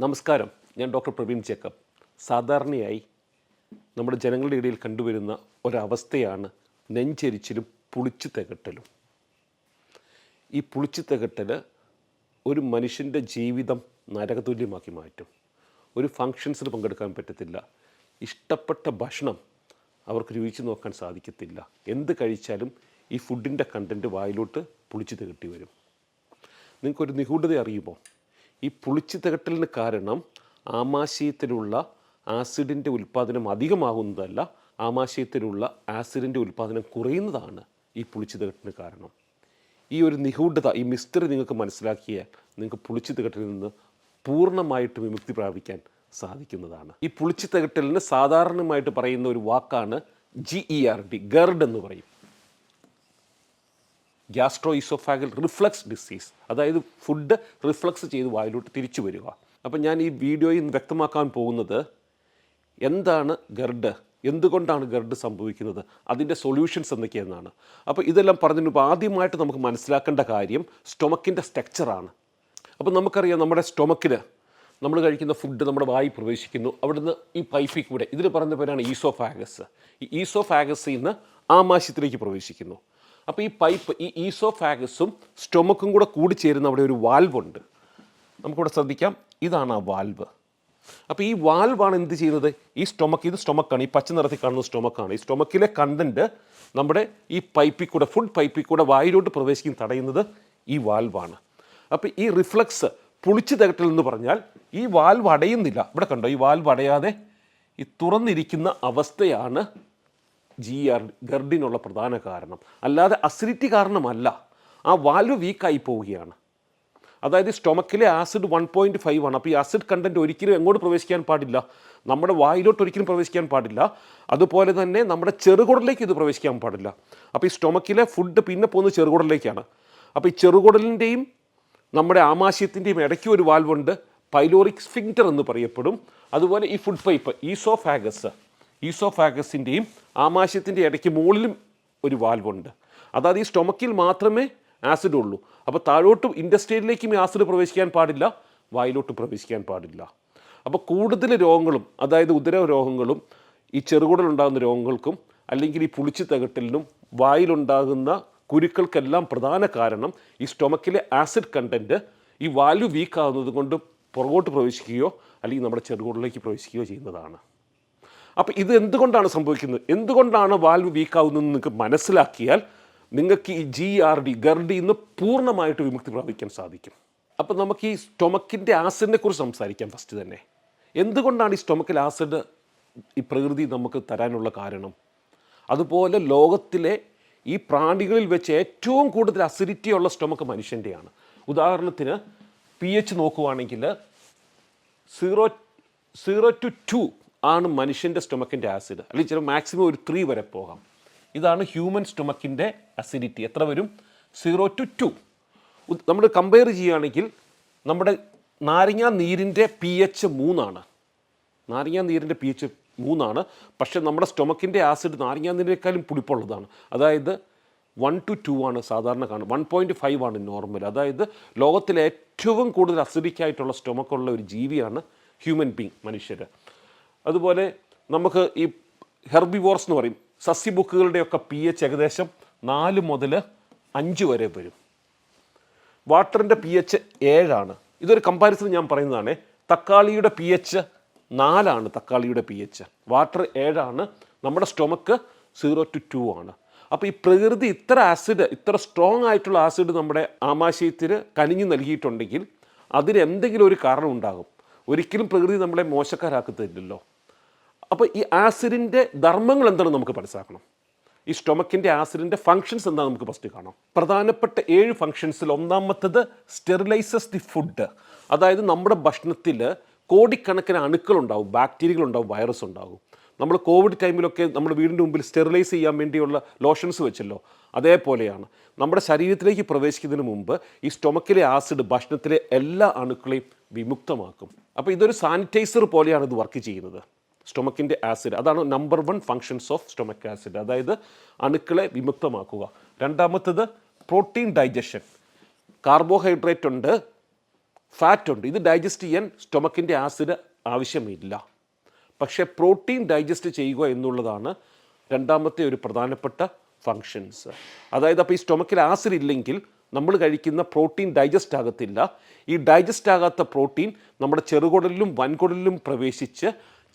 നമസ്കാരം. ഞാൻ doctor Praveen Jacob. സാധാരണയായി നമ്മുടെ ജനങ്ങളുടെ ഇടയിൽ കണ്ടുവരുന്ന ഒരവസ്ഥയാണ് നെഞ്ചരിച്ചിലും പുളിച്ചു തികട്ടലും. ഈ പുളിച്ചു തികട്ടൽ ഒരു മനുഷ്യന്റെ ജീവിതം നരകതുല്യമാക്കി മാറ്റും. ഒരു ഫങ്ഷൻസിൽ പങ്കെടുക്കാൻ പറ്റത്തില്ല. ഇഷ്ടപ്പെട്ട ഭക്ഷണം അവർക്ക് രുചിച്ച് നോക്കാൻ സാധിക്കത്തില്ല. എന്ത് കഴിച്ചാലും ഈ ഫുഡിന്റെ കണ്ടന്റ് വായിലോട്ട് പുളിച്ചു തികട്ടി വരും. നിങ്ങൾക്കൊരു നിഗൂഢത അറിയുമോ? ഈ പുളിച്ചു തികട്ടലിന് കാരണം ആമാശയത്തിലുള്ള ആസിഡിന്റെ ഉൽപ്പാദനം അധികമാകുന്നതല്ല ആമാശയത്തിലുള്ള ആസിഡിന്റെ ഉൽപ്പാദനം കുറയുന്നതാണ് ഈ പുളിച്ചു തികട്ടിന് കാരണം. ഈ ഒരു നിഗൂഢത ഈ മിസ്റ്ററി നിങ്ങൾക്ക് മനസ്സിലാക്കിയാൽ നിങ്ങൾക്ക് പുളിച്ചു തികട്ടിൽ നിന്ന് പൂർണമായിട്ട് വിമുക്തി പ്രാപിക്കാൻ സാധിക്കുന്നതാണ്. ഈ പുളിച്ചു തികട്ടലിന് സാധാരണമായിട്ട് പറയുന്ന ഒരു വാക്കാണ് G E R D GERD എന്ന് പറയും. ഗ്യാസ്ട്രോ ഇസോഫാഗൽ റിഫ്ലക്സ് ഡിസീസ് അതായത് ഫുഡ് റിഫ്ലക്സ് ചെയ്ത് വായിലോട്ട് തിരിച്ചു വരിക. അപ്പം ഞാൻ ഈ വീഡിയോയിൽ നിന്ന് വ്യക്തമാക്കാൻ പോകുന്നത് എന്താണ് ഗർഡ്? എന്തുകൊണ്ടാണ് ഗർഡ് സംഭവിക്കുന്നത്? അതിന്റെ സൊല്യൂഷൻസ് എന്തൊക്കെയെന്നാണ്. അപ്പോൾ ഇതെല്ലാം പറഞ്ഞിട്ട് ആദ്യമായിട്ട് നമുക്ക് മനസ്സിലാക്കേണ്ട കാര്യം സ്റ്റൊമക്കിന്റെ സ്ട്രക്ചറാണ് അപ്പോൾ നമുക്കറിയാം നമ്മുടെ സ്റ്റൊമക്കിൽ നമ്മൾ കഴിക്കുന്ന ഫുഡ് നമ്മുടെ വായി പ്രവേശിക്കുന്നു. അവിടുന്ന് ഈ പൈപ്പിൽ കൂടെ ഇതിൽ പറഞ്ഞ പേരാണ് ഈസോഫാഗസ് ഈ ഈസോഫാഗസിൽ നിന്ന് ആമാശയത്തിലേക്ക് പ്രവേശിക്കുന്നു. അപ്പോൾ ഈ പൈപ്പ് ഈ ഈസോഫാഗസും സ്റ്റൊമക്കും കൂടെ കൂടിച്ചേരുന്ന അവിടെ ഒരു വാൽവുണ്ട്. നമുക്കിവിടെ ശ്രദ്ധിക്കാം. ഇതാണ് ആ വാൽവ്. അപ്പോൾ ഈ വാൽവാണ് എന്ത് ചെയ്യുന്നത്? ഈ സ്റ്റൊമക്ക് ഇത് സ്റ്റൊമക്കാണ്. ഈ പച്ച നിറത്തിൽ കാണുന്ന സ്റ്റൊമക്കാണ്. ഈ സ്റ്റൊമക്കിലെ കണ്ടന്റ് നമ്മുടെ ഈ പൈപ്പിൽ കൂടെ ഫുഡ് പൈപ്പിൽ കൂടെ വായിലോട്ട് പ്രവേശിക്കും തടയുന്നത് ഈ വാൽവാണ്. അപ്പോൾ ഈ റിഫ്ലക്സ് പുളിച്ചു തകട്ടൽ എന്ന് പറഞ്ഞാൽ ഈ വാൽവ് അടയുന്നില്ല. ഇവിടെ കണ്ടോ? ഈ വാൽവ് അടയാതെ ഈ തുറന്നിരിക്കുന്ന അവസ്ഥയാണ് ജി ആർ ഗർഡിനുള്ള പ്രധാന കാരണം. അല്ലാതെ അസിഡിറ്റി കാരണമല്ല. ആ വാൽവ് വീക്കായി പോവുകയാണ്. അതായത് സ്റ്റൊമക്കിലെ ആസിഡ് വൺ പോയിന്റ് ഫൈവ് ആണ്. അപ്പോൾ ഈ ആസിഡ് കണ്ടന്റ് ഒരിക്കലും എങ്ങോട്ട് പ്രവേശിക്കാൻ പാടില്ല. നമ്മുടെ വായിലോട്ട് ഒരിക്കലും പ്രവേശിക്കാൻ പാടില്ല. അതുപോലെ തന്നെ നമ്മുടെ ചെറുകുടലിലേക്ക് ഇത് പ്രവേശിക്കാൻ പാടില്ല. അപ്പോൾ ഈ സ്റ്റൊമക്കിലെ ഫുഡ് പിന്നെ പോകുന്നത് ചെറുകുടലിലേക്കാണ്. അപ്പോൾ ഈ ചെറുകുടലിന്റെയും നമ്മുടെ ആമാശയത്തിന്റെയും ഇടയ്ക്ക് ഒരു വാൽവുണ്ട് പൈലോറിക് സ്ഫിങ്റ്റർ എന്ന് പറയപ്പെടും. അതുപോലെ ഈ ഫുഡ് പൈപ്പ് ഈസോഫാഗസ് ഈസോഫാഗസിന്റെയും ആമാശയത്തിന്റെ ഇടയ്ക്ക് മുകളിലും ഒരു വാൽവുണ്ട്. അതായത് ഈ സ്റ്റൊമക്കിൽ മാത്രമേ ആസിഡ് ഉള്ളൂ. അപ്പോൾ താഴോട്ട് ഇൻഡസ്ട്രിയിലേക്കും ഈ ആസിഡ് പ്രവേശിക്കാൻ പാടില്ല വായിലോട്ട് പ്രവേശിക്കാൻ പാടില്ല. അപ്പോൾ കൂടുതൽ രോഗങ്ങളും അതായത് ഉദര രോഗങ്ങളും ഈ ചെറുകുടലുണ്ടാകുന്ന രോഗങ്ങൾക്കും അല്ലെങ്കിൽ ഈ പുളിച്ചു തകട്ടലിനും വായിലുണ്ടാകുന്ന കുരുക്കൾക്കെല്ലാം പ്രധാന കാരണം ഈ സ്റ്റൊമക്കിലെ ആസിഡ് കണ്ടന്റ് ഈ വാൽവ് വീക്കാകുന്നത് കൊണ്ട് പുറകോട്ട് പ്രവേശിക്കുകയോ അല്ലെങ്കിൽ നമ്മുടെ ചെറുകുടലിലേക്ക് പ്രവേശിക്കുകയോ ചെയ്യുന്നതാണ്. അപ്പോൾ ഇത് എന്തുകൊണ്ടാണ് സംഭവിക്കുന്നത്? എന്തുകൊണ്ടാണ് വാൽവ് വീക്കാവുന്നതെന്ന് നിങ്ങൾക്ക് മനസ്സിലാക്കിയാൽ നിങ്ങൾക്ക് ഈ ജി ആർ ഡി ഗർഡിൽ നിന്ന് പൂർണമായിട്ട് വിമുക്തി പ്രാപിക്കാൻ സാധിക്കും. അപ്പോൾ നമുക്ക് ഈ സ്റ്റൊമക്കിന്റെ ആസിഡിനെ കുറിച്ച് സംസാരിക്കാം ഫസ്റ്റ് തന്നെ. എന്തുകൊണ്ടാണ് ഈ സ്റ്റൊമക്കിൽ ആസിഡ് ഈ പ്രകൃതി നമുക്ക് തരാനുള്ള കാരണം? അതുപോലെ ലോകത്തിലെ ഈ പ്രാണികളിൽ വെച്ച് ഏറ്റവും കൂടുതൽ അസിഡിറ്റി ഉള്ള സ്റ്റൊമക്ക് മനുഷ്യന്റെയാണ് ഉദാഹരണത്തിന് പി എച്ച് നോക്കുവാണെങ്കിൽ സീറോ സീറോ ടു ടു ആണ് മനുഷ്യന്റെ സ്റ്റൊമക്കിന്റെ ആസിഡ് അല്ലെങ്കിൽ ചില മാക്സിമം ഒരു ത്രീ വരെ പോകാം. ഇതാണ് ഹ്യൂമൻ സ്റ്റൊമക്കിന്റെ അസിഡിറ്റി എത്ര വരും? സീറോ ടു ടു നമ്മൾ കമ്പയർ ചെയ്യുകയാണെങ്കിൽ നമ്മുടെ നാരങ്ങ നീരിന്റെ പി എച്ച് മൂന്നാണ്. നാരങ്ങ നീരിന്റെ പി എച്ച് മൂന്നാണ്. പക്ഷേ നമ്മുടെ സ്റ്റൊമക്കിന്റെ ആസിഡ് നാരങ്ങ നീരിനേക്കാളും പുളിപ്പുള്ളതാണ്. അതായത് വൺ ടു ടു ആണ് സാധാരണ കാണുന്നത്. വൺ പോയിന്റ് ഫൈവ് ആണ് നോർമൽ അതായത് ലോകത്തിലെ ഏറ്റവും കൂടുതൽ അസിഡിക്കായിട്ടുള്ള സ്റ്റൊമക്കുള്ള ഒരു ജീവിയാണ് ഹ്യൂമൻ ബീങ് മനുഷ്യർ അതുപോലെ നമുക്ക് ഈ ഹെർബിവോർസ് എന്ന് പറയും സസ്യബുക്കുകളുടെയൊക്കെ പി എച്ച് ഏകദേശം നാല് മുതൽ അഞ്ച് വരെ വരും. വാട്ടറിന്റെ പി എച്ച് ഏഴാണ്. ഇതൊരു കമ്പാരിസൺ ഞാൻ പറയുന്നതാണ്. തക്കാളിയുടെ പി എച്ച് നാലാണ് തക്കാളിയുടെ പി എച്ച് വാട്ടർ ഏഴാണ് നമ്മുടെ സ്റ്റൊമക്ക് സീറോ ടു ടു ആണ്. അപ്പോൾ ഈ പ്രകൃതി ഇത്ര ആസിഡ് ഇത്ര സ്ട്രോങ് ആയിട്ടുള്ള ആസിഡ് നമ്മുടെ ആമാശയത്തിന് കനിഞ്ഞു നൽകിയിട്ടുണ്ടെങ്കിൽ അതിന് എന്തെങ്കിലും ഒരു കാരണം ഉണ്ടാകും. ഒരിക്കലും പ്രകൃതി നമ്മളെ മോശക്കാരാക്കത്തില്ലല്ലോ. അപ്പോൾ ഈ ആസിഡിന്റെ ധർമ്മങ്ങൾ എന്താണ് നമുക്ക് മനസ്സിലാക്കണം. ഈ സ്റ്റൊമക്കിന്റെ ആസിഡിന്റെ ഫങ്ഷൻസ് എന്താണെന്ന് നമുക്ക് ഫസ്റ്റ് കാണാം. പ്രധാനപ്പെട്ട ഏഴ് ഫങ്ഷൻസിൽ ഒന്നാമത്തത് സ്റ്റെറിലൈസസ് ദി ഫുഡ്. അതായത് നമ്മുടെ ഭക്ഷണത്തിൽ കോടിക്കണക്കിന് അണുക്കൾ ഉണ്ടാവും ബാക്ടീരിയകൾ ഉണ്ടാവും വൈറസ് ഉണ്ടാവും. നമ്മൾ കോവിഡ് ടൈമിലൊക്കെ നമ്മുടെ വീടിന്റെ മുമ്പിൽ സ്റ്റെറിലൈസ് ചെയ്യാൻ വേണ്ടിയുള്ള ലോഷൻസ് വെച്ചല്ലോ. അതേപോലെയാണ് നമ്മുടെ ശരീരത്തിലേക്ക് പ്രവേശിക്കുന്നതിന് മുമ്പ് ഈ സ്റ്റൊമക്കിലെ ആസിഡ് ഭക്ഷണത്തിലെ എല്ലാ അണുക്കളെയും വിമുക്തമാക്കും. അപ്പോൾ ഇതൊരു സാനിറ്റൈസർ പോലെയാണ് ഇത് വർക്ക് ചെയ്യുന്നത്. സ്റ്റൊമക്കിന്റെ ആസിഡ്. അതാണ് number one functions of stomach acid അതായത് അണുക്കളെ വിമുക്തമാക്കുക. രണ്ടാമത്തത് പ്രോട്ടീൻ ഡൈജഷൻ. കാർബോഹൈഡ്രേറ്റ് ഉണ്ട് ഫാറ്റ് ഉണ്ട്. ഇത് ഡൈജസ്റ്റ് ചെയ്യാൻ സ്റ്റൊമക്കിന്റെ ആസിഡ് ആവശ്യമില്ല. പക്ഷേ പ്രോട്ടീൻ ഡൈജസ്റ്റ് ചെയ്യുക എന്നുള്ളതാണ് രണ്ടാമത്തെ ഒരു പ്രധാനപ്പെട്ട ഫങ്ഷൻസ് അതായത് അപ്പോൾ ഈ സ്റ്റൊമക്കിൽ ആസിഡ് ഇല്ലെങ്കിൽ നമ്മൾ കഴിക്കുന്ന പ്രോട്ടീൻ ഡൈജസ്റ്റ് ആകത്തില്ല. ഈ ഡൈജസ്റ്റ് ആകാത്ത പ്രോട്ടീൻ നമ്മുടെ ചെറുകുടലിലും വൻകുടലിലും പ്രവേശിച്ച്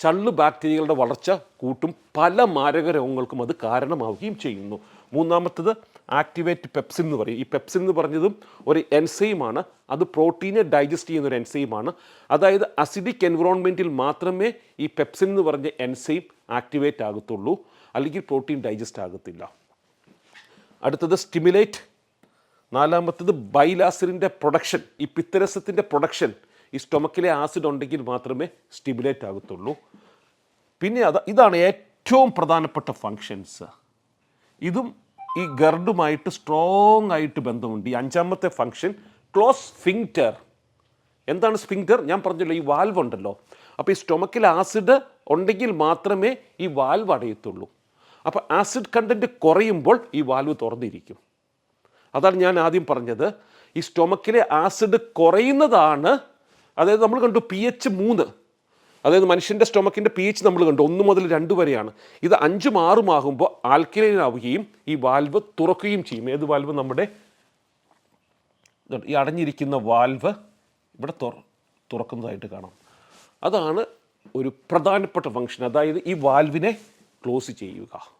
ചള്ളു ബാക്ടീരിയകളുടെ വളർച്ച കൂട്ടും പല മാരക രോഗങ്ങൾക്കും അത് കാരണമാവുകയും ചെയ്യുന്നു. മൂന്നാമത്തത് ആക്ടിവേറ്റ് പെപ്സിൻ എന്ന് പറയും. ഈ പെപ്സിൻ എന്ന് പറഞ്ഞതും ഒരു എൻസൈമാണ് അത് പ്രോട്ടീനെ ഡൈജസ്റ്റ് ചെയ്യുന്ന ഒരു എൻസൈമാണ് അതായത് അസിഡിക് എൻവറോൺമെന്റിൽ മാത്രമേ ഈ പെപ്സിൻ എന്ന് പറഞ്ഞ എൻസൈം ആക്ടിവേറ്റ് ആകത്തുള്ളൂ. അല്ലെങ്കിൽ പ്രോട്ടീൻ ഡൈജസ്റ്റ് ആകത്തില്ല. അടുത്തത് സ്റ്റിമുലേറ്റ്. നാലാമത്തത് ബൈലാസിറിന്റെ പ്രൊഡക്ഷൻ. ഈ പിത്തരസത്തിന്റെ പ്രൊഡക്ഷൻ ഈ സ്റ്റൊമക്കിലെ ആസിഡ് ഉണ്ടെങ്കിൽ മാത്രമേ സ്റ്റിമുലേറ്റ് ആകത്തുള്ളൂ. പിന്നെ അത് ഇതാണ് ഏറ്റവും പ്രധാനപ്പെട്ട ഫങ്ഷൻസ് ഇതും ഈ ഗർഡുമായിട്ട് സ്ട്രോങ് ആയിട്ട് ബന്ധമുണ്ട്. ഈ അഞ്ചാമത്തെ ഫങ്ഷൻ ക്ലോസ് ഫിങ്റ്റർ എന്താണ് സ്ഫിങ്റ്റർ ഞാൻ പറഞ്ഞല്ലോ ഈ വാൽവ് ഉണ്ടല്ലോ. അപ്പോൾ ഈ സ്റ്റൊമക്കിൽ ആസിഡ് ഉണ്ടെങ്കിൽ മാത്രമേ ഈ വാൽവ് അടയത്തുള്ളൂ. അപ്പോൾ ആസിഡ് കണ്ടന്റ് കുറയുമ്പോൾ ഈ വാൽവ് തുറന്നിരിക്കും. അതാണ് ഞാൻ ആദ്യം പറഞ്ഞത്. ഈ സ്റ്റൊമക്കിലെ ആസിഡ് കുറയുന്നതാണ് അതായത് നമ്മൾ കണ്ടു പി എച്ച് മൂന്ന്. അതായത് മനുഷ്യന്റെ സ്റ്റൊമക്കിന്റെ പി എച്ച് നമ്മൾ കണ്ടു. ഒന്ന് മുതൽ രണ്ട് വരെയാണ്. ഇത് അഞ്ചും ആറും ആകുമ്പോൾ ആൽക്കലൈൻ ആവുകയും ഈ വാൽവ് തുറക്കുകയും ചെയ്യും. ഏത് വാൽവ് നമ്മുടെ. ഈ അടഞ്ഞിരിക്കുന്ന വാൽവ് ഇവിടെ തുറ തുറക്കുന്നതായിട്ട് കാണാം. അതാണ് ഒരു പ്രധാനപ്പെട്ട ഫംഗ്ഷൻ അതായത് ഈ വാൽവിനെ ക്ലോസ് ചെയ്യുക.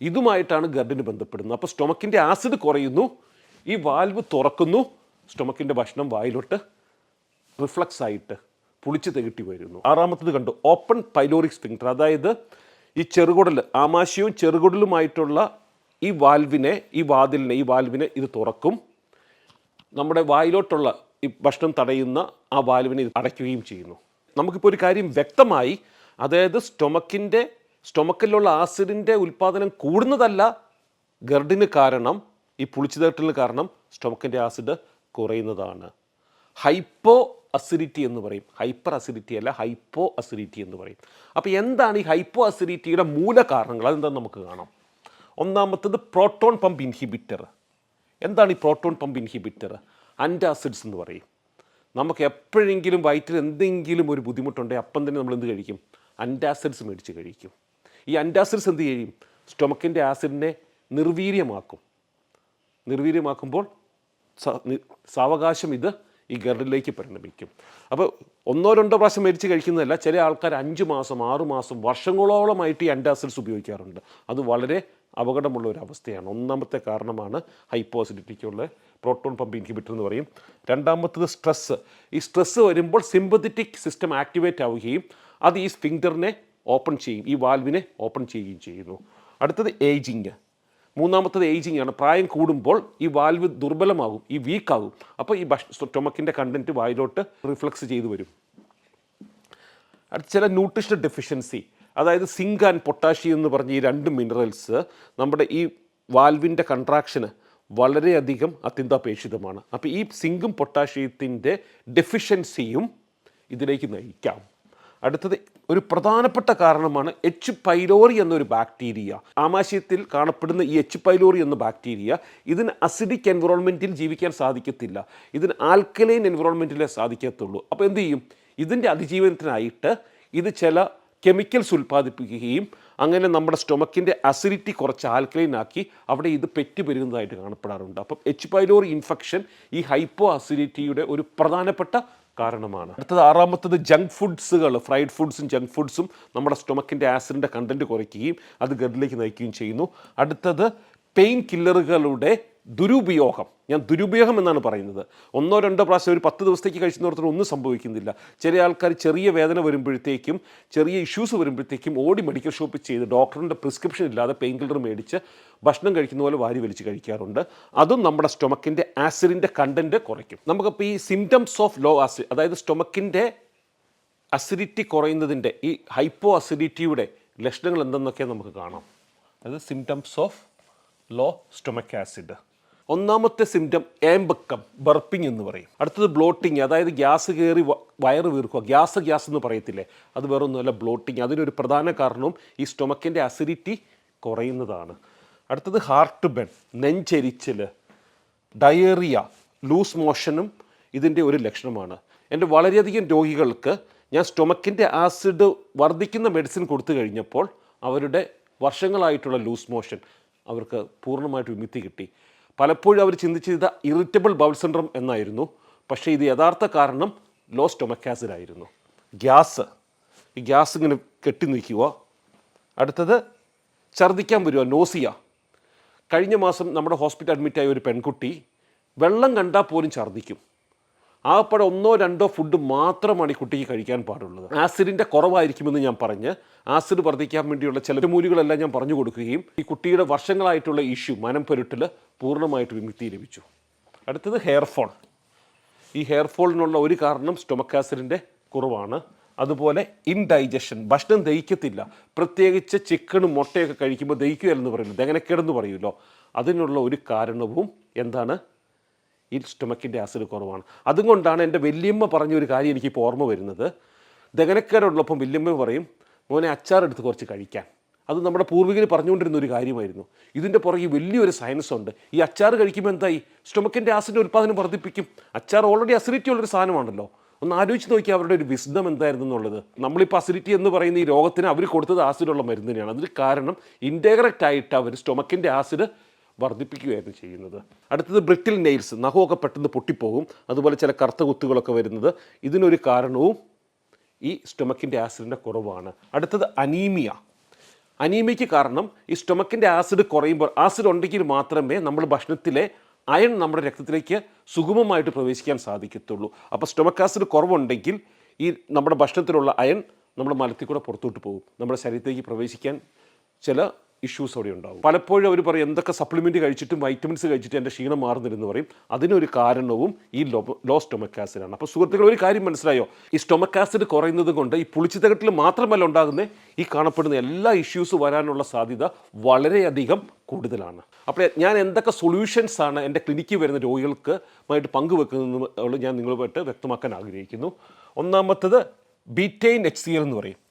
ഇതുമായിട്ടാണ് ഗർഡിന് ബന്ധപ്പെടുന്നത്. അപ്പോൾ സ്റ്റൊമക്കിന്റെ ആസിഡ് കുറയുന്നു. ഈ വാൽവ് തുറക്കുന്നു. സ്റ്റൊമക്കിന്റെ ഭക്ഷണം വായിലോട്ട് റിഫ്ലക്സ് ആയിട്ട് പുളിച്ച് തികട്ടി വരുന്നു. ആറാമത്തത് കണ്ടു ഓപ്പൺ പൈലോറിക് സ്പിങ്റ്റർ അതായത് ഈ ചെറുകുടൽ ആമാശയവും ചെറുകുടലുമായിട്ടുള്ള ഈ വാൽവിനെ ഈ വാതിലിനെ ഈ വാൽവിനെ ഇത് തുറക്കും. നമ്മുടെ വായിലോട്ടുള്ള ഈ ഭക്ഷണം തടയുന്ന ആ വാൽവിനെ ഇത് അടയ്ക്കുകയും ചെയ്യുന്നു. നമുക്കിപ്പോൾ ഒരു കാര്യം വ്യക്തമായി അതായത് സ്റ്റൊമക്കിന്റെ സ്റ്റൊമക്കിലുള്ള ആസിഡിന്റെ ഉൽപ്പാദനം കൂടുന്നതല്ല ഗർഡിന് കാരണം ഈ പുളിച്ചുതട്ടലിന് കാരണം സ്റ്റൊമക്കിന്റെ ആസിഡ് കുറയുന്നതാണ്. ഹൈപ്പോ അസിഡിറ്റി എന്ന് പറയും. ഹൈപ്പർ അസിഡിറ്റി അല്ല ഹൈപ്പോ അസിഡിറ്റി എന്ന് പറയും. അപ്പോൾ എന്താണ് ഈ ഹൈപ്പോ അസിഡിറ്റിയുടെ മൂല കാരണങ്ങൾ? അതെന്താണെന്ന് നമുക്ക് കാണാം. ഒന്നാമത്തത് പ്രോട്ടോൺ പമ്പ് ഇൻഹിബിറ്റർ എന്താണ് ഈ പ്രോട്ടോൺ പമ്പ് ഇൻഹിബിറ്റർ ആന്റാസിഡ്സ് എന്ന് പറയും. നമുക്ക് എപ്പോഴെങ്കിലും വയറ്റിൽ എന്തെങ്കിലും ഒരു ബുദ്ധിമുട്ടുണ്ടെങ്കിൽ അപ്പം തന്നെ നമ്മൾ എന്ത് കഴിക്കും? അന്റാസിഡ്സ് മേടിച്ച് കഴിക്കും. ഈ അന്റാസിഡ്സ് എന്ത് ചെയ്യും? സ്റ്റൊമക്കിന്റെ ആസിഡിനെ നിർവീര്യമാക്കും. നിർവീര്യമാക്കുമ്പോൾ സാവകാശം ഇത് ഈ ഗർഡിലേക്ക് പരിണമിക്കും. അപ്പോൾ ഒന്നോ രണ്ടോ പ്രാവശ്യം മരിച്ച് കഴിക്കുന്നതല്ല ചില ആൾക്കാർ അഞ്ച് മാസം ആറ് മാസം വർഷങ്ങളോളമായിട്ട് ഈ അൻഡാസിഡ്സ് ഉപയോഗിക്കാറുണ്ട്. അത് വളരെ അപകടമുള്ള ഒരു അവസ്ഥയാണ്. ഒന്നാമത്തെ കാരണമാണ് ഹൈപ്പോ അസിഡിറ്റിക്കുള്ള പ്രോട്ടോൺ പമ്പ് ഇൻഹിബിറ്റർ എന്ന് പറയും. രണ്ടാമത്തത് സ്ട്രെസ്സ് ഈ സ്ട്രെസ്സ് വരുമ്പോൾ സിമ്പത്തറ്റിക് സിസ്റ്റം ആക്ടിവേറ്റ് ആവുകയും അത് ഈ സ്ഫിങ്റ്ററിനെ ഓപ്പൺ ചെയ്യും ഈ വാൽവിനെ ഓപ്പൺ ചെയ്യുകയും ചെയ്യുന്നു. അടുത്തത് ഏജിങ്. മൂന്നാമത്തത് ഏജിങ് ആണ്. പ്രായം കൂടുമ്പോൾ ഈ വാൽവ് ദുർബലമാകും ഈ വീക്കാകും അപ്പോൾ ഈ ഭക്ഷ സ്റ്റൊമക്കിന്റെ കണ്ടന്റ് വായിലോട്ട് റിഫ്ലക്സ് ചെയ്തു വരും. അടുത്ത ചില ന്യൂട്രീഷൻ ഡെഫിഷ്യൻസി അതായത് സിങ്ക് ആൻഡ് പൊട്ടാഷ്യം എന്ന് പറഞ്ഞ ഈ രണ്ട് മിനറൽസ് നമ്മുടെ ഈ വാൽവിന്റെ കൺട്രാക്ഷന് വളരെയധികം അത്യന്താപേക്ഷിതമാണ്. അപ്പോൾ ഈ സിങ്കും പൊട്ടാഷ്യത്തിന്റെ ഡെഫിഷ്യൻസിയും ഇതിലേക്ക് നയിക്കാം. അടുത്തത് ഒരു പ്രധാനപ്പെട്ട കാരണമാണ് എച്ച് പൈലോറി എന്നൊരു ബാക്ടീരിയ ആമാശയത്തിൽ കാണപ്പെടുന്ന ഈ എച്ച് പൈലോറി എന്ന ബാക്ടീരിയ ഇതിന് അസിഡിക് എൻവറോൺമെന്റിൽ ജീവിക്കാൻ സാധിക്കത്തില്ല. ഇതിന് ആൽക്കലൈൻ എൻവറോൺമെന്റിലേ സാധിക്കത്തുള്ളൂ. അപ്പോൾ എന്ത് ചെയ്യും? ഇതിന്റെ അതിജീവനത്തിനായിട്ട് ഇത് ചില കെമിക്കൽസ് ഉൽപ്പാദിപ്പിക്കുകയും അങ്ങനെ നമ്മുടെ സ്റ്റൊമക്കിന്റെ അസിഡിറ്റി കുറച്ച് ആൽക്കലൈൻ ആക്കി അവിടെ ഇത് പെറ്റ് പെരുകുന്നതായിട്ട് കാണപ്പെടാറുണ്ട്. അപ്പം എച്ച് പൈലോറി ഇൻഫെക്ഷൻ ഈ ഹൈപ്പോ അസിഡിറ്റിയുടെ ഒരു പ്രധാനപ്പെട്ട കാരണമാണ്. അടുത്തത് ആറാമത്തത് ജങ്ക് ഫുഡ്സുകൾ ഫ്രൈഡ് ഫുഡ്സും ജങ്ക് ഫുഡ്സും നമ്മുടെ സ്റ്റൊമക്കിന്റെ ആസിഡിന്റെ കണ്ടന്റ് കുറയ്ക്കുകയും അത് ഗർഡിലേക്ക് നയിക്കുകയും ചെയ്യുന്നു. അടുത്തത് പെയിൻ കില്ലറുകളുടെ ദുരുപയോഗം. ഞാൻ ദുരുപയോഗം എന്നാണ് പറയുന്നത്. ഒന്നോ രണ്ടോ പ്രാവശ്യം ഒരു പത്ത് ദിവസത്തേക്ക് കഴിച്ചുന്നോർത്തിന് ഒന്നും സംഭവിക്കുന്നില്ല. ചില ആൾക്കാർ ചെറിയ വേദന വരുമ്പോഴത്തേക്കും ചെറിയ ഇഷ്യൂസ് വരുമ്പോഴത്തേക്കും ഓടി മെഡിക്കൽ ഷോപ്പിൽ ചെയ്ത് ഡോക്ടറിന്റെ പ്രിസ്ക്രിപ്ഷൻ ഇല്ലാതെ പെയിൻ കില്ലർ മേടിച്ച് ഭക്ഷണം കഴിക്കുന്ന പോലെ വാരി വലിച്ച് കഴിക്കാറുണ്ട്. അതും നമ്മുടെ സ്റ്റൊമക്കിന്റെ ആസിഡിന്റെ കണ്ടന്റ് കുറയ്ക്കും. നമുക്കപ്പോൾ ഈ സിംറ്റംസ് ഓഫ് ലോ ആസിഡ് അതായത് സ്റ്റൊമക്കിന്റെ അസിഡിറ്റി കുറയുന്നതിന്റെ ഈ ഹൈപ്പോ അസിഡിറ്റിയുടെ ലക്ഷണങ്ങൾ എന്തെന്നൊക്കെ നമുക്ക് കാണാം. അതായത് symptoms of low stomach acid ഒന്നാമത്തെ സിംറ്റം ഏമ്പക്കം ബർപ്പിംഗ് എന്ന് പറയും. അടുത്തത് ബ്ലോട്ടിങ് അതായത് ഗ്യാസ് കയറി വയറ് വീർക്കുക. ഗ്യാസ് ഗ്യാസ് എന്ന് പറയത്തില്ലേ? അത് വേറൊന്നുമല്ല ബ്ലോട്ടിങ് അതിനൊരു പ്രധാന കാരണവും ഈ സ്റ്റൊമക്കിന്റെ അസിഡിറ്റി കുറയുന്നതാണ്. അടുത്തത് ഹാർട്ട് ബെൻ നെഞ്ചെരിച്ചൽ ഡയേറിയ ലൂസ് മോഷനും ഇതിന്റെ ഒരു ലക്ഷണമാണ്. എന്റെ വളരെയധികം രോഗികൾക്ക് ഞാൻ സ്റ്റൊമക്കിന്റെ ആസിഡ് വർദ്ധിക്കുന്ന മെഡിസിൻ കൊടുത്തു കഴിഞ്ഞപ്പോൾ അവരുടെ വർഷങ്ങളായിട്ടുള്ള ലൂസ് മോഷൻ അവർക്ക് പൂർണമായിട്ട് വിമുക്തി കിട്ടി. പലപ്പോഴും അവർ ചിന്തിച്ചത് ഇറിറ്റബിൾ ബൗൾ സിൻഡ്രം എന്നായിരുന്നു. പക്ഷേ ഇത് യഥാർത്ഥ കാരണം ലോ സ്റ്റൊമക് ആസിഡ് ആയിരുന്നു. ഗ്യാസ്. ഈ ഗ്യാസ് ഇങ്ങനെ കെട്ടി നിൽക്കുക. അടുത്തത് ഛർദ്ദിക്കാൻ വരിക നോസിയ കഴിഞ്ഞ മാസം നമ്മുടെ ഹോസ്പിറ്റൽ അഡ്മിറ്റായ ഒരു പെൺകുട്ടി വെള്ളം കണ്ടാൽ പോലും ഛർദ്ദിക്കും. ആകപ്പാടെ ഒന്നോ രണ്ടോ ഫുഡ് മാത്രമാണ് ഈ കുട്ടിക്ക് കഴിക്കാൻ പാടുള്ളത്. ആസിഡിന്റെ കുറവായിരിക്കുമെന്ന് ഞാൻ പറഞ്ഞ് ആസിഡ് വർദ്ധിക്കാൻ വേണ്ടിയുള്ള ചില മൂലികളെല്ലാം ഞാൻ പറഞ്ഞു കൊടുക്കുകയും ഈ കുട്ടിയുടെ വർഷങ്ങളായിട്ടുള്ള ഇഷ്യൂ മനം പൊരുട്ടിൽ പൂർണമായിട്ട് വിമുക്തി ലഭിച്ചു. അടുത്തത് ഹെയർ ഫോൾ ഈ ഹെയർ ഫോളിനുള്ള ഒരു കാരണം സ്റ്റൊമക് ആസിഡിന്റെ കുറവാണ്. അതുപോലെ ഇൻഡൈജഷൻ ഭക്ഷണം ദഹിക്കത്തില്ല. പ്രത്യേകിച്ച് ചിക്കനും മുട്ടയൊക്കെ കഴിക്കുമ്പോൾ ദഹിക്കുകയല്ലെന്ന് പറയുന്നു ദഹനക്കേടെന്ന് പറയുമല്ലോ? അതിനുള്ള ഒരു കാരണവും എന്താണ്? ഈ സ്റ്റൊമക്കിന്റെ ആസിഡ് കുറവാണ്. അതുകൊണ്ടാണ് എന്റെ വല്യമ്മ പറഞ്ഞൊരു കാര്യം എനിക്കിപ്പോൾ ഓർമ്മ വരുന്നത്. ദഹനക്കാരോടൊപ്പം വല്യമ്മ പറയും മോനെ അച്ചാർ എടുത്ത് കുറച്ച് കഴിക്കാൻ അത് നമ്മുടെ പൂർവികർ പറഞ്ഞുകൊണ്ടിരുന്ന ഒരു കാര്യമായിരുന്നു. ഇതിന്റെ പുറകെ വലിയൊരു സയൻസ് ഉണ്ട് ഈ അച്ചാർ കഴിക്കുമ്പോൾ എന്തായി? സ്റ്റൊമക്കിന്റെ ആസിഡ് ഉൽപ്പാദനം വർദ്ധിപ്പിക്കും. അച്ചാർ ഓൾറെഡി അസിഡിറ്റി ഉള്ളൊരു സാധനമാണല്ലോ. ഒന്ന് ആലോചിച്ച് നോക്കിയാൽ അവരുടെ ഒരു വിസ്ഡം എന്തായിരുന്നു എന്നുള്ളത്. നമ്മളിപ്പോൾ അസിഡിറ്റി എന്ന് പറയുന്ന ഈ രോഗത്തിന് അവർ കൊടുത്തത് ആസിഡുള്ള മരുന്നിനെയാണ്. അതിന് കാരണം ഇൻഡയറക്റ്റ് ആയിട്ട് അവർ സ്റ്റൊമക്കിന്റെ ആസിഡ് വർദ്ധിപ്പിക്കുകയായിരുന്നു ചെയ്യുന്നത്. അടുത്തത് ബ്രിട്ടിൽ നെയിൽസ്. നഖമൊക്കെ പെട്ടെന്ന് പൊട്ടിപ്പോകും. അതുപോലെ ചില കറുത്ത കുത്തുകളൊക്കെ വരുന്നത്. ഇതിനൊരു കാരണവും ഈ സ്റ്റൊമക്കിന്റെ ആസിഡിന്റെ കുറവാണ്. അടുത്തത് അനീമിയ. അനീമിയയ്ക്ക് കാരണം ഈ സ്റ്റൊമക്കിന്റെ ആസിഡ് കുറയുമ്പോൾ ആസിഡ് ഉണ്ടെങ്കിൽ മാത്രമേ നമ്മൾ ഭക്ഷണത്തിലെ അയൺ നമ്മുടെ രക്തത്തിലേക്ക് സുഗമമായിട്ട് പ്രവേശിക്കാൻ സാധിക്കത്തുള്ളൂ. അപ്പോൾ സ്റ്റൊമക്ക് ആസിഡ് കുറവുണ്ടെങ്കിൽ ഈ നമ്മുടെ ഭക്ഷണത്തിലുള്ള അയൺ നമ്മുടെ മലത്തിൽ കൂടെ പുറത്തോട്ട് പോകും. നമ്മുടെ ശരീരത്തിലേക്ക് പ്രവേശിക്കാൻ ചില ഇഷ്യൂസ് അവിടെ ഉണ്ടാവും. പലപ്പോഴും അവർ പറയും എന്തൊക്കെ സപ്ലിമെന്റ് കഴിച്ചിട്ടും വൈറ്റമിൻസ് കഴിച്ചിട്ട് എന്റെ ക്ഷീണം മാറുന്നില്ലെന്ന് പറയും. അതിനൊരു കാരണവും ഈ ലോ ലോ സ്റ്റൊമക് ആസിഡാണ് അപ്പോൾ സുഹൃത്തുക്കൾ ഒരു കാര്യം മനസ്സിലായോ? ഈ സ്റ്റൊമക് ആസിഡ് കുറയുന്നത് കൊണ്ട് ഈ പുളിച്ചിത്തകട്ടിൽ മാത്രമല്ല ഉണ്ടാകുന്ന ഈ കാണപ്പെടുന്ന എല്ലാ ഇഷ്യൂസ് വരാനുള്ള സാധ്യത വളരെയധികം കൂടുതലാണ്. അപ്പോൾ ഞാൻ എന്തൊക്കെ സൊല്യൂഷൻസ് ആണ് എന്റെ ക്ലിനിക്കിൽ വരുന്ന രോഗികൾക്ക് ആയിട്ട് പങ്കുവെക്കുന്നത് ഞാൻ നിങ്ങളുമായിട്ട് വ്യക്തമാക്കാൻ ആഗ്രഹിക്കുന്നു. ഒന്നാമത്തത് ബീറ്റൈൻ എച്ച് സി എൽ എന്ന് പറയും.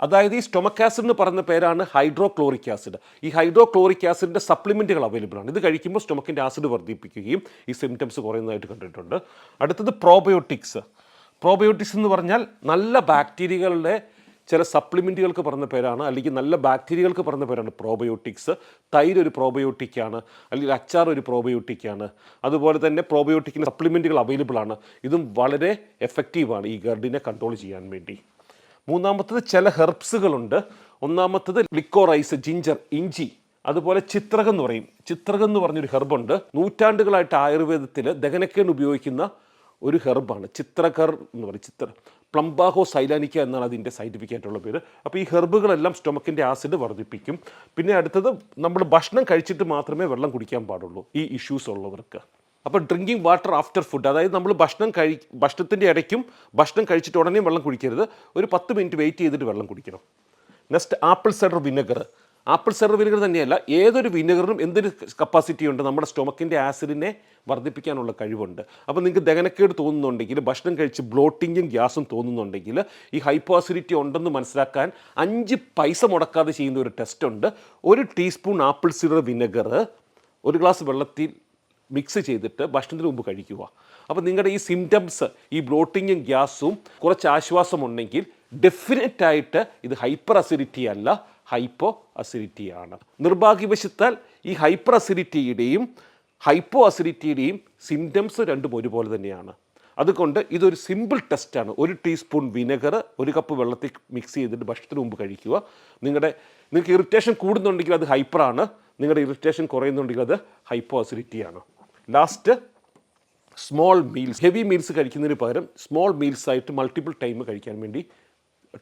അതായത് ഈ സ്റ്റൊമക് ആസിഡ് എന്ന് പറയുന്ന പേരാണ് ഹൈഡ്രോക്ലോറിക് ആസിഡ് ഈ ഹൈഡ്രോക്ലോറിക് ആസിഡിന്റെ സപ്ലിമെന്റുകൾ അവൈലബിൾ ആണ്. ഇത് കഴിക്കുമ്പോൾ സ്റ്റൊമക്കിന്റെ ആസിഡ് വർദ്ധിപ്പിക്കുകയും ഈ സിംറ്റംസ് കുറയുന്നതായിട്ട് കണ്ടിട്ടുണ്ട്. അടുത്തത് പ്രോബയോട്ടിക്സ് പ്രോബയോട്ടിക്സ് എന്ന് പറഞ്ഞാൽ നല്ല ബാക്ടീരിയകളുടെ ചില സപ്ലിമെന്റുകൾക്ക് പറഞ്ഞ പേരാണ് അല്ലെങ്കിൽ നല്ല ബാക്ടീരിയകൾക്ക് പറഞ്ഞ പേരാണ് പ്രോബയോട്ടിക്സ് തൈര് ഒരു പ്രോബയോട്ടിക്കാണ് അല്ലെങ്കിൽ അച്ചാർ ഒരു പ്രോബയോട്ടിക്കാണ് അതുപോലെ തന്നെ പ്രോബയോട്ടിക്കിന് സപ്ലിമെന്റുകൾ അവൈലബിൾ ആണ്. ഇതും വളരെ എഫക്റ്റീവാണ് ഈ ഗർഡിനെ കൺട്രോൾ ചെയ്യാൻ വേണ്ടി. മൂന്നാമത്തത് ചില ഹെർബ്സുകളുണ്ട്. ഒന്നാമത്തത് ലിക്കോറൈസ് ജിഞ്ചർ ഇഞ്ചി അതുപോലെ ചിത്രകം എന്ന് പറയും. ചിത്രകം എന്ന് പറഞ്ഞൊരു ഹെർബുണ്ട്. നൂറ്റാണ്ടുകളായിട്ട് ആയുർവേദത്തിൽ ദഹനക്കേട് ഉപയോഗിക്കുന്ന ഒരു ഹെർബാണ്. ചിത്രകർ എന്ന് പറയും. ചിത്ര പ്ലംബാഹോ സൈലാനിക്ക എന്നാണ് അതിന്റെ സൈന്റിഫിക് ആയിട്ടുള്ള പേര്. അപ്പോൾ ഈ ഹെർബുകളെല്ലാം സ്റ്റൊമക്കിന്റെ ആസിഡ് വർദ്ധിപ്പിക്കും. പിന്നെ അടുത്തത് നമ്മൾ ഭക്ഷണം കഴിച്ചിട്ട് മാത്രമേ വെള്ളം കുടിക്കാൻ പാടുള്ളൂ. ഈ ഇഷ്യൂസ് ഉള്ളവർക്ക്. അപ്പോൾ ഡ്രിങ്കിങ് വാട്ടർ ആഫ്റ്റർ ഫുഡ് അതായത് നമ്മൾ ഭക്ഷണം കഴി ഭക്ഷണത്തിന്റെ ഇടയ്ക്കും ഭക്ഷണം കഴിച്ചിട്ട് ഉടനെയും വെള്ളം കുടിക്കരുത്. ഒരു പത്ത് മിനിറ്റ് വെയിറ്റ് ചെയ്തിട്ട് വെള്ളം കുടിക്കണം. Next apple cider vinegar. Apple cider vinegar തന്നെയല്ല ഏതൊരു വിനെഗറിനും എന്തൊരു കപ്പാസിറ്റി ഉണ്ട് നമ്മുടെ സ്റ്റൊമക്കിന്റെ ആസിഡിനെ വർദ്ധിപ്പിക്കാനുള്ള കഴിവുണ്ട്. അപ്പോൾ നിങ്ങൾക്ക് ദഹനക്കേട് തോന്നുന്നുണ്ടെങ്കിൽ ഭക്ഷണം കഴിച്ച് ബ്ലോട്ടിങ്ങും ഗ്യാസും തോന്നുന്നുണ്ടെങ്കിൽ ഈ ഹൈപ്പോ അസിഡിറ്റി ഉണ്ടെന്ന് മനസ്സിലാക്കാൻ അഞ്ച് പൈസ മുടക്കാതെ ചെയ്യുന്ന ഒരു ടെസ്റ്റ് ഉണ്ട്. ഒരു ടീസ്പൂൺ ആപ്പിൾ സൈഡർ വിനെഗർ ഒരു ഗ്ലാസ് വെള്ളത്തിൽ മിക്സ് ചെയ്തിട്ട് ഭക്ഷണത്തിന് മുമ്പ് കഴിക്കുക. അപ്പോൾ നിങ്ങളുടെ ഈ സിംറ്റംസ് ഈ ബ്ലോട്ടിങ്ങും ഗ്യാസും കുറച്ച് ആശ്വാസമുണ്ടെങ്കിൽ ഡെഫിനറ്റ് ആയിട്ട് ഇത് ഹൈപ്പർ അസിഡിറ്റി അല്ല ഹൈപ്പോ അസിഡിറ്റിയാണ് നിർഭാഗ്യവശത്താൽ ഈ ഹൈപ്പർ അസിഡിറ്റിയുടെയും ഹൈപ്പോ അസിഡിറ്റിയുടെയും സിംറ്റംസ് രണ്ടും ഒരുപോലെ തന്നെയാണ്. അതുകൊണ്ട് ഇതൊരു സിമ്പിൾ ടെസ്റ്റാണ് ഒരു ടീസ്പൂൺ വിനെഗർ ഒരു കപ്പ് വെള്ളത്തിൽ മിക്സ് ചെയ്തിട്ട് ഭക്ഷണത്തിന് മുമ്പ് കഴിക്കുക. നിങ്ങളുടെ നിങ്ങൾക്ക് ഇറിറ്റേഷൻ കൂടുന്നുണ്ടെങ്കിൽ അത് ഹൈപ്പറാണ് നിങ്ങളുടെ ഇറിറ്റേഷൻ കുറയുന്നുണ്ടെങ്കിൽ അത് hypo അസിഡിറ്റിയാണ് last small meals heavy meals കഴിക്കുന്നതിന് പകരം സ്മോൾ മീൽസ് ആയിട്ട് മൾട്ടിപ്പിൾ ടൈം കഴിക്കാൻ വേണ്ടി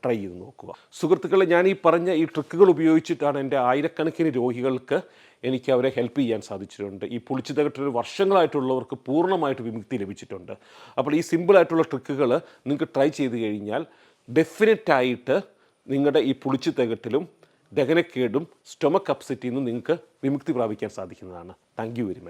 ട്രൈ ചെയ്ത് നോക്കുക. സുഹൃത്തുക്കളെ ഞാൻ ഈ പറഞ്ഞ ഈ ട്രിക്കുകൾ ഉപയോഗിച്ചിട്ടാണ് എന്റെ ആയിരക്കണക്കിന് രോഗികൾക്ക് എനിക്ക് അവരെ ഹെൽപ്പ് ചെയ്യാൻ സാധിച്ചിട്ടുണ്ട്. ഈ പുളിച്ചിതകട്ടൊരു വർഷങ്ങളായിട്ടുള്ളവർക്ക് പൂർണമായിട്ട് വിമുക്തി ലഭിച്ചിട്ടുണ്ട്. അപ്പോൾ ഈ സിമ്പിളായിട്ടുള്ള ട്രിക്കുകൾ നിങ്ങൾക്ക് ട്രൈ ചെയ്ത് കഴിഞ്ഞാൽ ഡെഫിനറ്റായിട്ട് നിങ്ങളുടെ ഈ പുളിച്ചു തകട്ടിലും ദഹനക്കേടും സ്റ്റൊമക് അപ്സെറ്റിൽ നിന്നും നിങ്ങൾക്ക് വിമുക്തി പ്രാപിക്കാൻ സാധിക്കുന്നതാണ്. Thank very much